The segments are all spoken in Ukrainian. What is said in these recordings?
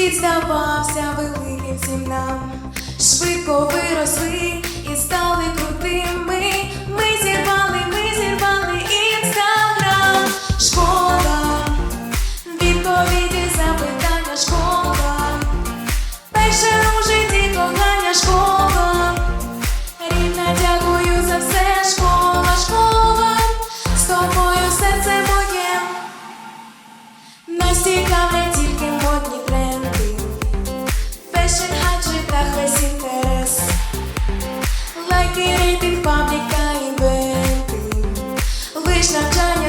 ти здавався великим всім нам, швидко вираз.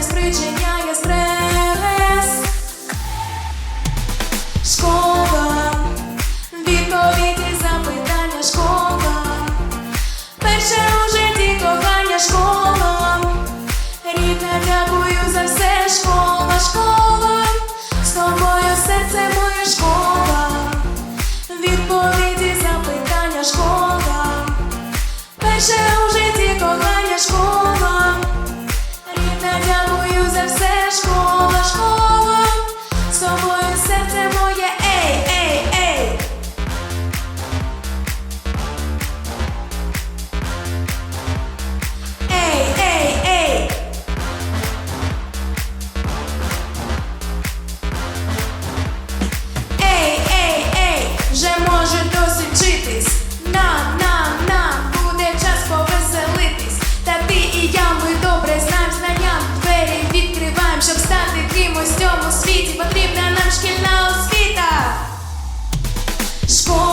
не спричиняє стрес. Школа, відповіді запитання, школа, перше у житті школа, рідна дякую за все, школа, школа, з тобою серце моє школа, відповіді запитання, школа. Перше Score.